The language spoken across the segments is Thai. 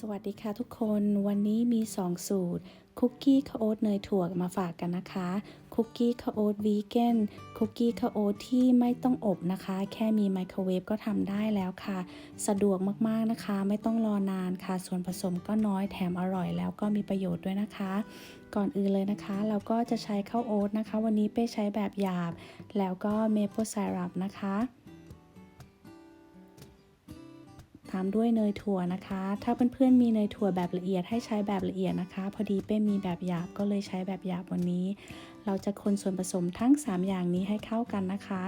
สวัสดีค่ะทุกคนวันนี้มี 2 สูตร คุกกี้ข้าวโอ๊ตเนยถั่วมาฝากกันนะคะ คุกกี้ข้าวโอ๊ตวีแกนคุกกี้ข้าวโอ๊ตที่ไม่ต้องอบนะคะ แค่มีไมโครเวฟก็ทำได้แล้วค่ะ สะดวกมากๆนะคะ ไม่ต้องรอนานค่ะ ส่วนผสมก็น้อยแถมอร่อยแล้วก็มีประโยชน์ด้วยนะคะ ก่อนอื่นเลยนะคะ เราก็จะใช้ข้าวโอ๊ตนะคะ วันนี้เป้ใช้แบบหยาบ แล้วก็เมเปิลไซรัปนะคะ ตามด้วยเนยถั่วนะคะ ถ้าเพื่อนๆมีเนยถั่วแบบละเอียดให้ใช้แบบละเอียดนะคะ พอดีเป้มีแบบหยาบก็เลยใช้แบบหยาบวันนี้ เราจะคนส่วนผสมทั้ง 3 อย่างนี้ให้เข้ากันนะคะ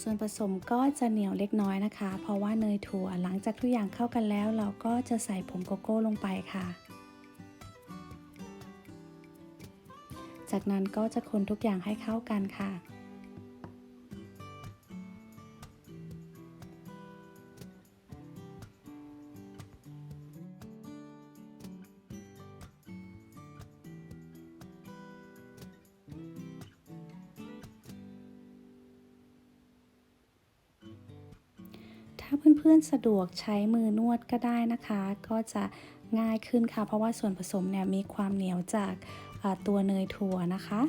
ส่วนผสมก็จะเหนียวเล็กน้อยนะคะ เพราะว่าเนยถั่วหลังจากทุกอย่างเข้ากันแล้ว เราก็จะใส่ผงโกโก้ลงไปค่ะ จากนั้นก็จะคนทุกอย่างให้เข้ากันค่ะ ถ้าเพื่อนๆสะดวกใช้มือนวดก็ได้นะคะ ก็จะง่ายขึ้นค่ะ เพราะว่าส่วนผสมเนี่ยมีความเหนียวจาก ตัวเนยถั่วนะคะ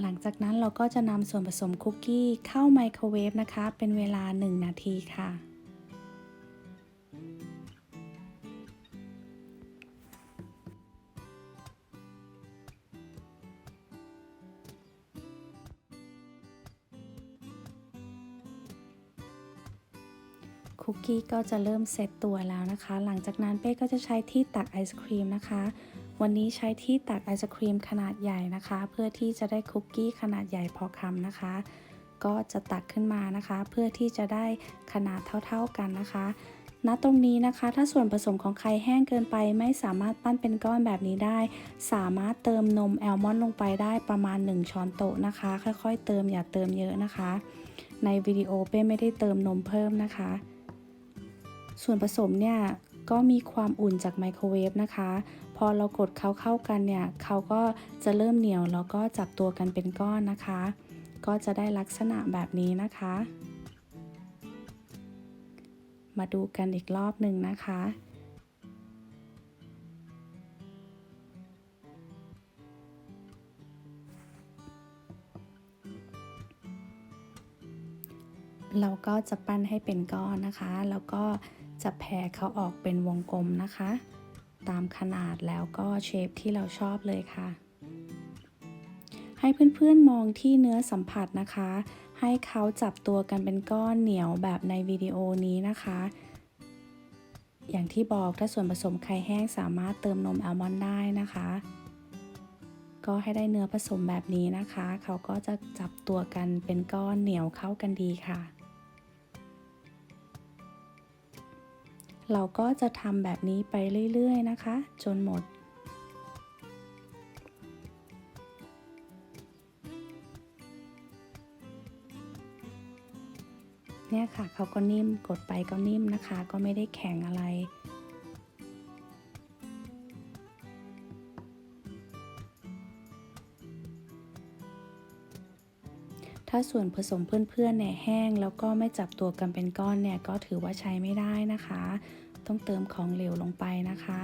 หลังจากนั้นเราก็จะนำส่วนผสมคุกกี้เข้าไมโครเวฟนะคะ เป็นเวลา 1 นาทีค่ะ กี้ก็จะเริ่มเซตตัวแล้วนะคะ หลังจากนั้นเป้ก็จะใช้ที่ตักไอศครีมนะคะ วันนี้ใช้ที่ตักไอศครีมขนาดใหญ่นะคะ เพื่อที่จะได้คุกกี้ขนาดใหญ่พอคำนะคะ ก็จะตักขึ้นมานะคะ เพื่อที่จะได้ขนาดเท่าๆกันนะคะณตรงนี้นะคะ ถ้าส่วนผสมของใครแห้งเกินไป ไม่สามารถปั้นเป็นก้อนแบบนี้ได้ สามารถเติมนมแอลมอนด์ลงไปได้ประมาณ 1 ช้อนโต๊ะนะคะ ค่อยๆ เติมอย่าเติมเยอะนะคะ ในวิดีโอเป้ไม่ได้เติมนมเพิ่มนะคะ ส่วนผสมเนี่ยก็มีความอุ่นจากไมโครเวฟนะคะ พอเรากดเขาเข้ากันเนี่ยเขาก็จะเริ่มเหนียวแล้วก็จับตัวกันเป็นก้อนนะคะ ก็จะได้ลักษณะแบบนี้นะคะ มาดูกันอีกรอบหนึ่งนะคะเราก็จะปั้นให้เป็นก้อนนะคะ แล้วก็ จะแผ่เขาออกเป็นวงกลมนะคะ ตามขนาดแล้วก็เชฟที่เราชอบเลยค่ะ ให้เพื่อนๆมองที่เนื้อสัมผัสนะคะ ให้เขาจับตัวกันเป็นก้อนเหนียวแบบในวิดีโอนี้นะคะ อย่างที่บอกถ้าส่วนผสมไข่แห้งสามารถเติมนมอัลมอนด์ได้นะคะ ก็ให้ได้เนื้อผสมแบบนี้นะคะ เขาก็จะจับตัวกันเป็นก้อนเหนียวเข้ากันดีค่ะ เราก็จะทำแบบนี้ไปเรื่อยๆนะคะ จนหมด เนี่ยค่ะเขาก็นิ่มกดไปก็นิ่มนะคะ ก็ไม่ได้แข็งอะไร ถ้าส่วนผสมเพื่อนๆเนี่ยแห้ง แล้วก็ไม่จับตัวกันเป็นก้อนเนี่ยก็ถือว่าใช้ไม่ได้นะคะ ต้องเติมของเหลวลงไปนะคะ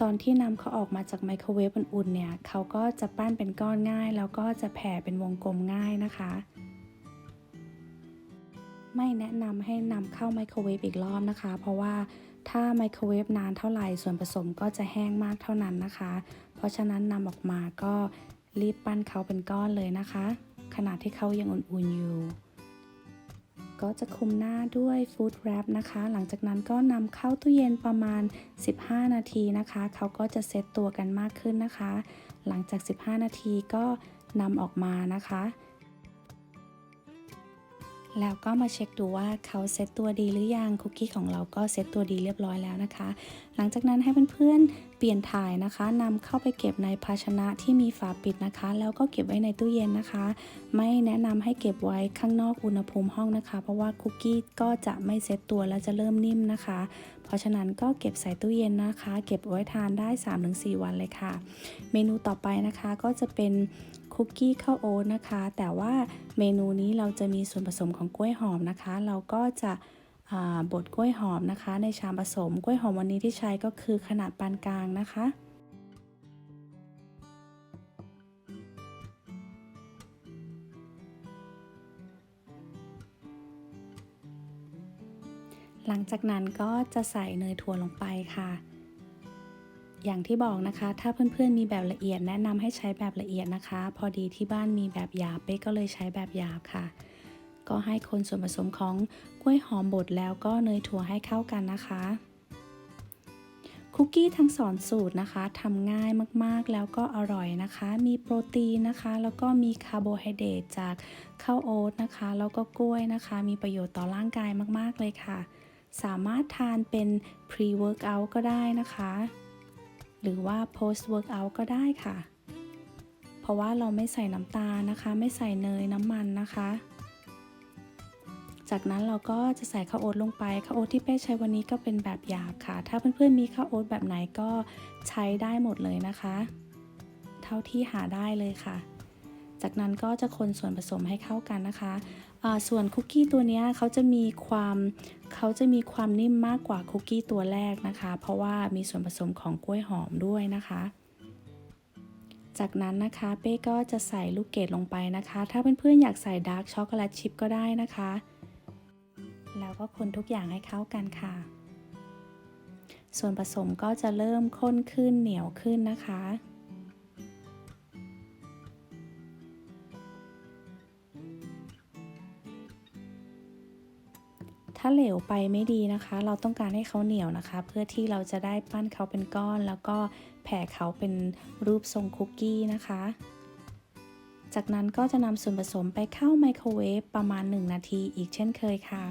ตอนที่นำเขาออกมาจากไมโครเวฟอุ่นๆเนี่ย เขาก็จะปั้นเป็นก้อนง่าย แล้วก็จะแผ่เป็นวงกลมง่ายนะคะ ไม่แนะนำให้นำเข้าไมโครเวฟอีกรอบนะคะ เพราะว่าถ้าไมโครเวฟนานเท่าไหร่ส่วนผสมก็จะแห้งมากเท่านั้นนะคะ เพราะฉะนั้นนำออกมาก็รีบปั้นเขาเป็นก้อนเลยนะคะ ขณะที่เขายังอุ่นๆอยู่ ก็จะคลุมหน้าด้วยฟู้ดแรปนะคะ หลังจากนั้นก็นำเข้าตู้เย็นประมาณ 15 นาทีนะคะ เขาก็จะเซตตัวกันมากขึ้นนะคะ หลังจาก 15 นาทีก็นำออกมานะคะ แล้วก็มาเช็คดูว่าเขาเซตตัวดีหรือยังคุกกี้ของเราก็เซตตัวดีเรียบร้อยแล้วนะคะ หลังจากนั้นให้เพื่อนๆเปลี่ยนถ่ายนะคะนำเข้าไปเก็บในภาชนะที่มีฝาปิดนะคะ แล้วก็เก็บไว้ในตู้เย็นนะคะ ไม่แนะนำให้เก็บไว้ข้างนอกอุณหภูมิห้องนะคะ เพราะว่าคุกกี้ก็จะไม่เซตตัวและจะเริ่มนิ่มนะคะ เพราะฉะนั้นก็เก็บใส่ตู้เย็นนะคะ เก็บไว้ทานได้ 3-4 วันเลยค่ะ เมนูต่อไปนะคะก็จะเป็นคุกกี้ข้าวโอ๊ตนะคะ แต่ว่าเมนูนี้เราจะมีส่วนผสมของกล้วยหอมนะคะ เราก็จะบดกล้วยหอมนะคะ ในชามผสมกล้วยหอมวันนี้ที่ใช้ก็คือขนาดปานกลางนะคะ หลังจากนั้นก็จะใส่เนยถั่วลงไปค่ะ อย่างที่บอกนะคะ ถ้าเพื่อนๆมีแบบละเอียดแนะนำให้ใช้แบบละเอียดนะคะ พอดีที่บ้านมีแบบหยาบเป๊กก็เลยใช้แบบหยาบค่ะ ก็ให้คนส่วนผสมของกล้วยหอมบดแล้วก็เนยถั่วให้เข้ากันนะคะคุกกี้ทั้งสองสูตรนะคะทำง่ายมากๆแล้วก็อร่อยนะคะ มีโปรตีนนะคะ แล้วก็มีคาร์โบไฮเดรตจากข้าวโอ๊ตนะคะ แล้วก็กล้วยนะคะ มีประโยชน์ต่อร่างกายมากๆเลยค่ะ สามารถทานเป็น pre workout ก็ได้นะคะ หรือว่า post workout ก็ได้ค่ะ เพราะว่าเราไม่ใส่น้ำตาลนะคะ ไม่ใส่เนยน้ำมันนะคะ จากนั้นเราก็จะใส่ข้าวโอ๊ตลงไปข้าวโอ๊ตที่เป้ใช้วันนี้ก็เป็นแบบหยาบค่ะ ถ้าเพื่อนๆมีข้าวโอ๊ตแบบไหนก็ใช้ได้หมดเลยนะคะ เท่าที่หาได้เลยค่ะ จากนั้นก็จะคนส่วนผสมให้เข้ากันนะคะส่วนคุกกี้ตัวนี้เขาจะมีความเขาจะมีความนิ่มมากกว่าคุกกี้ตัวแรกนะคะ เพราะว่ามีส่วนผสมของกล้วยหอมด้วยนะคะ จากนั้นนะคะเป้ก็จะใส่ลูกเกดลงไปนะคะ ถ้าเพื่อนๆอยากใส่ดาร์กช็อกโกแลตชิพก็ได้นะคะ แล้วก็คนทุกอย่างให้เข้ากันค่ะ ส่วนผสมก็จะเริ่มข้นขึ้นเหนียวขึ้นนะคะาเหลวไปไม่ดีนะคะ เราต้องการให้เขาเหนียวนะคะ เพื่อที่เราจะได้ปั้นเขาเป็นก้อน แล้วก็แผ่เขาเป็นรูปทรงคุกกี้นะคะ จากนั้นก็จะนำส่วนผสมไปเข้าไมโครเวฟประมาณ 1 นาทีอีกเช่นเคยค่ะ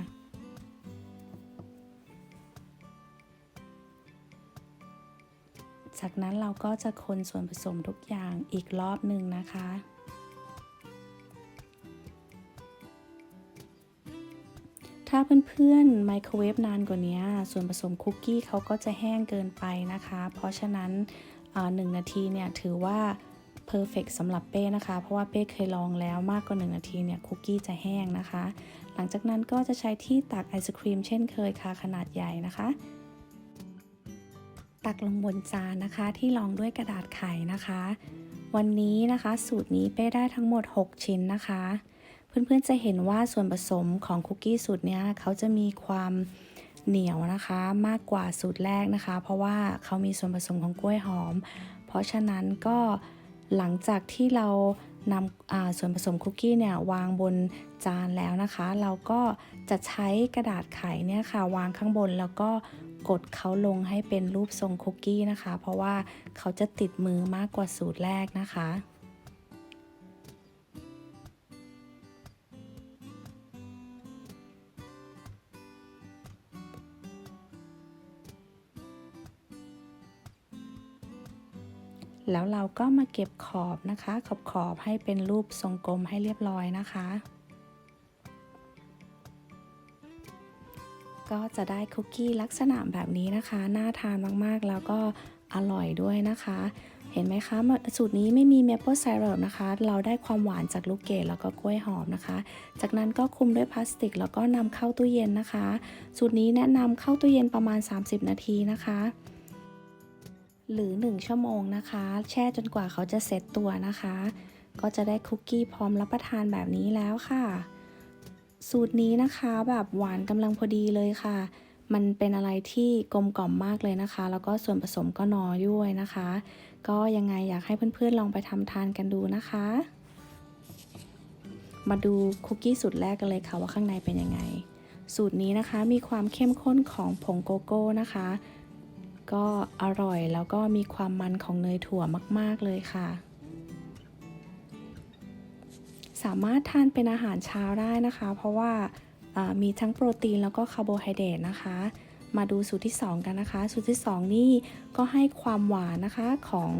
จากนั้นเราก็จะคนส่วนผสมทุกอย่างอีกรอบหนึ่งนะคะ ถ้าเพื่อนๆไมโครเวฟนานกว่านี้ส่วนผสมคุกกี้เขาก็จะแห้งเกินไปนะคะ เพราะฉะนั้นหนึ่งนาทีเนี่ยถือว่าเพอร์เฟกสำหรับเป้นะคะ เพราะว่าเป้เคยลองแล้วมากกว่า 1 นาทีเนี่ยคุกกี้จะแห้งนะคะ หลังจากนั้นก็จะใช้ที่ตักไอศครีมเช่นเคยค่ะขนาดใหญ่นะคะ ตักลงบนจานนะคะที่รองด้วยกระดาษไขนะคะ วันนี้นะคะสูตรนี้เป้ได้ทั้งหมด 6 ชิ้นนะคะ เพื่อนๆจะเห็นว่าส่วนผสมของคุกกี้สูตรนี้เขาจะมีความเหนียวนะคะมากกว่าสูตรแรกนะคะ เพราะว่าเขามีส่วนผสมของกล้วยหอม เพราะฉะนั้นก็หลังจากที่เรานำส่วนผสมคุกกี้เนี่ยวางบนจานแล้วนะคะ เราก็จะใช้กระดาษไขเนี่ยค่ะ วางข้างบนแล้วก็กดเขาลงให้เป็นรูปทรงคุกกี้นะคะ เพราะว่าเขาจะติดมือมากกว่าสูตรแรกนะคะ แล้วเราก็มาเก็บขอบนะคะ ขอบขอบให้เป็นรูปทรงกลมให้เรียบร้อยนะคะ ก็จะได้คุกกี้ลักษณะแบบนี้นะคะ น่าทานมากๆ แล้วก็อร่อยด้วยนะคะ เห็นไหมคะ สูตรนี้ไม่มีเมเปิลไซรัปนะคะ เราได้ความหวานจากลูกเกดแล้วก็กล้วยหอมนะคะ จากนั้นก็คลุมด้วยพลาสติก แล้วก็นำเข้าตู้เย็นนะคะ สูตรนี้แนะนำเข้าตู้เย็นประมาณ 30 นาทีนะคะ หรือ 1 ชั่วโมงนะคะ แช่จนกว่าเขาจะเซ็ตตัวนะคะ ก็จะได้คุกกี้พร้อมรับประทานแบบนี้แล้วค่ะ สูตรนี้นะคะแบบหวานกำลังพอดีเลยค่ะ มันเป็นอะไรที่กลมกล่อมมากเลยนะคะ แล้วก็ส่วนผสมก็น้อยด้วยนะคะ ก็ยังไงอยากให้เพื่อนๆลองไปทำทานกันดูนะคะ มาดูคุกกี้สูตรแรกกันเลยค่ะว่าข้างในเป็นยังไง สูตรนี้นะคะมีความเข้มข้นของผงโกโก้นะคะ ก็อร่อยแล้วก็มีความมันของเนยถั่วมาก ๆ เลยค่ะ สามารถทานเป็นอาหารเช้าได้นะคะ เพราะว่ามีทั้งโปรตีนแล้วก็คาร์โบไฮเดรตนะคะ มาดูสูตรที่ 2 กันนะคะ สูตรที่ 2 นี่ก็ให้ความหวานนะคะของ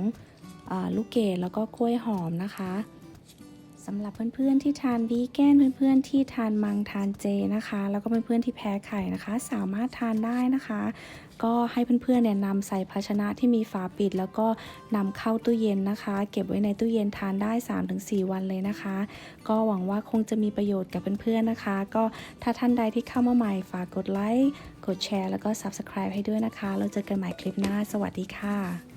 อลูกเกดแล้วก็กล้วยหอมนะคะ สำหรับเพื่อนๆที่ทานวีแกนเพื่อนๆที่ทานมังทานเจนะคะ แล้วก็เพื่อนๆที่แพ้ไข่นะคะ สามารถทานได้นะคะ ก็ให้เพื่อนๆเนี่ยนำใส่ภาชนะที่มีฝาปิด แล้วก็นำเข้าตู้เย็นนะคะ เก็บไว้ในตู้เย็นทานได้ 3-4 วันเลยนะคะ ก็หวังว่าคงจะมีประโยชน์กับเพื่อนๆนะคะ ก็ถ้าท่านใดที่เข้ามาใหม่ฝากกดไลค์กดแชร์แล้วก็ Subscribe ให้ด้วยนะคะ เราเจอกันใหม่คลิปหน้า สวัสดีค่ะ